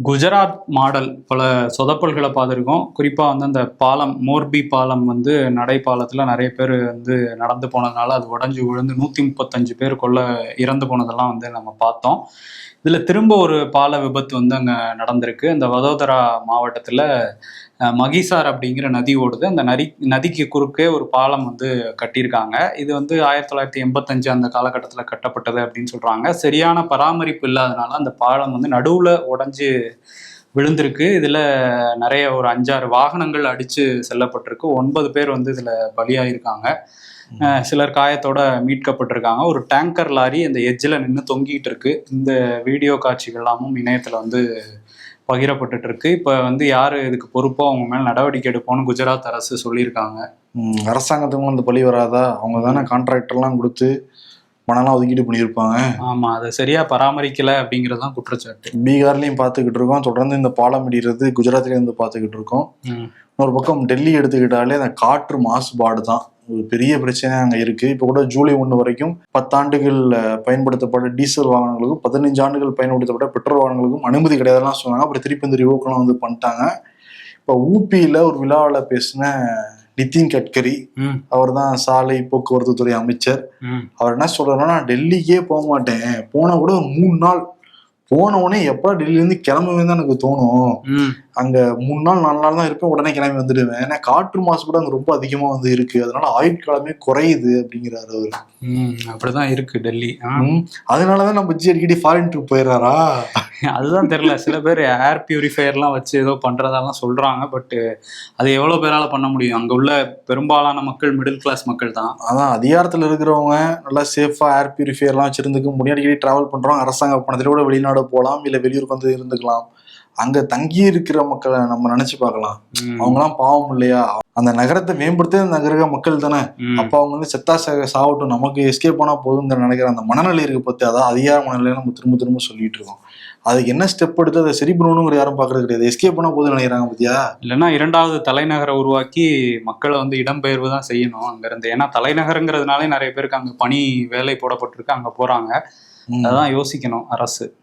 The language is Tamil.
குஜராத் மாடல் பல சொதப்பல்களை பார்த்துருக்கோம். குறிப்பாக வந்து அந்த பாலம் மோர்பி பாலம் வந்து நடைப்பாலத்தில் நிறைய பேர் வந்து நடந்து போனதுனால அது உடஞ்சி விழுந்து நூற்றி முப்பத்தஞ்சு பேர் கொள்ள இறந்து போனதெல்லாம் வந்து நம்ம பார்த்தோம். இதில் திரும்ப ஒரு பால விபத்து வந்து அங்கே நடந்திருக்கு. இந்த வதோதரா மாவட்டத்தில் மகிசார் அப்படிங்கிற நதி ஓடுது. அந்த நதி நதிக்கு குறுக்கே ஒரு பாலம் வந்து கட்டியிருக்காங்க. இது வந்து ஆயிரத்தி தொள்ளாயிரத்தி எண்பத்தஞ்சு அந்த காலகட்டத்தில் கட்டப்பட்டது அப்படின்னு சொல்கிறாங்க சரியான பராமரிப்பு இல்லாதனால அந்த பாலம் வந்து நடுவில் உடஞ்சி விழுந்திருக்கு. இதில் நிறைய ஒரு அஞ்சாறு வாகனங்கள் அடித்து செல்லப்பட்டிருக்கு. ஒன்பது பேர் வந்து இதில் பலியாயிருக்காங்க. சிலர் காயத்தோட மீட்கப்பட்டிருக்காங்க. ஒரு டேங்கர் லாரி அந்த எட்ஜில் நின்று தொங்கிட்டு இருக்கு. இந்த வீடியோ காட்சிகள் எல்லாமும் இணையத்தில் வந்து பகிரப்பட்டுட்டு இருக்கு இப்போ வந்து யார் இதுக்கு பொறுப்போ அவங்க மேலே நடவடிக்கை எடுப்போம்னு குஜராத் அரசு சொல்லியிருக்காங்க. அரசாங்கத்துக்கும் அந்த பழி வராதா? அவங்க தானே கான்ட்ராக்டர்லாம் கொடுத்து பணம்லாம் ஒதுக்கீடு பண்ணியிருப்பாங்க. ஆமாம் அதை சரியாக பராமரிக்கலை அப்படிங்கிறது தான் குற்றச்சாட்டு. பீகார்லையும் பார்த்துக்கிட்டு இருக்கோம். தொடர்ந்து இந்த பாலம் இடிறது குஜராத்லேயும் வந்து பார்த்துக்கிட்டு இருக்கோம். இன்னொரு பக்கம் டெல்லி எடுத்துக்கிட்டாலே அந்த காற்று மாசுபாடு தான் ஒரு பெரிய பிரச்சனை அங்கே இருக்கு. இப்போ கூட ஜூலை ஒன்று வரைக்கும் பத்தாண்டுகள் பயன்படுத்தப்பட்ட டீசல் வாகனங்களுக்கும் பதினஞ்சு ஆண்டுகள் பயன்படுத்தப்பட்ட பெட்ரோல் வாகனங்களுக்கும் அனுமதி கிடையாதுலாம் சொன்னாங்க. அப்புறம் திருப்பி இந்த ரிவோக்கெல்லாம் வந்து பண்ணிட்டாங்க. இப்போ ஊபியில் ஒரு விழாவில் பேசின நிதின் கட்கரி அவர் தான் சாலை போக்குவரத்து துறை அமைச்சர் அவர் என்ன சொல்றாருன்னா நான் டெல்லிக்கே போக மாட்டேன். போனா கூட மூணு நாள் போன உடனே எப்படா டெல்லியிலேருந்து கிளம்பவே தான் எனக்கு தோணும். அங்க மூணு நாள் நாலு நாள் தான் இருப்பேன் உடனே கிளம்பி வந்துடுவேன். ஏன்னா காற்று மாசு கூட அங்க ரொம்ப அதிகமா வந்து இருக்கு. அதனால ஆயுட்காலமே குறையுது அப்படிங்கிறாரு அவர். அப்படிதான் இருக்கு டெல்லி. ஆ. ம், அதனாலதான் நம்ம ஜி அடிக்கடி ஃபாரின் ட்ரிப் போயிடுறாரா? அதுதான் தெரியல. சில பேர் ஏர் பியூரிஃபையர்லாம் வச்சு ஏதோ பண்றதெல்லாம் சொல்றாங்க. பட் அது எவ்வளவு பேரால பண்ண முடியும்? அங்க உள்ள பெரும்பாலான மக்கள் மிடில் கிளாஸ் மக்கள் தான். அதான் அதிகாரத்துல இருக்கிறவங்க நல்லா சேஃபா ஏர் பியூரிஃபையர்லாம் வச்சிருந்துக்க முடியும். அடிக்கடி டிராவல் பண்றோம் அரசாங்க பணத்தில கூட வெளிநாடு போகலாம் இல்ல வெளியூருக்கு வந்து இருந்துக்கலாம். அங்க தங்கி இருக்கிற மக்களை நம்ம நினைச்சு பார்க்கலாம். ம், அவங்கலாம் பாவம் இல்லையா? அந்த நகரத்தை மேம்படுத்த அந்த நகர மக்கள் தானே. அப்ப அவங்க வந்து செத்தா சாவட்டும். நமக்கு எஸ்கேப் பண்ணா போதுங்கிற நினைக்கிற அந்த மனநிலை இருக்கு பத்தி அதான் அதிகார மனநிலையை நம்ம திரும்ப திரும்ப சொல்லிட்டு இருக்கோம். அதுக்கு என்ன ஸ்டெப் எடுத்து அதை சரி பண்ணணுங்கிற யாரும் பாக்குறது கிடையாது. எஸ்கேப் பண்ணா போதும் நினைக்கிறாங்க பத்தியா இல்லைன்னா இரண்டாவது தலைநகரை உருவாக்கி மக்களை வந்து இடம்பெயர்வு தான் செய்யணும் அங்க இருந்து ஏன்னா தலைநகரங்கிறதுனாலே நிறைய பேருக்கு அங்க பணி வேலை போடப்பட்டிருக்கு அங்க போறாங்க. அதான் யோசிக்கணும் அரசு.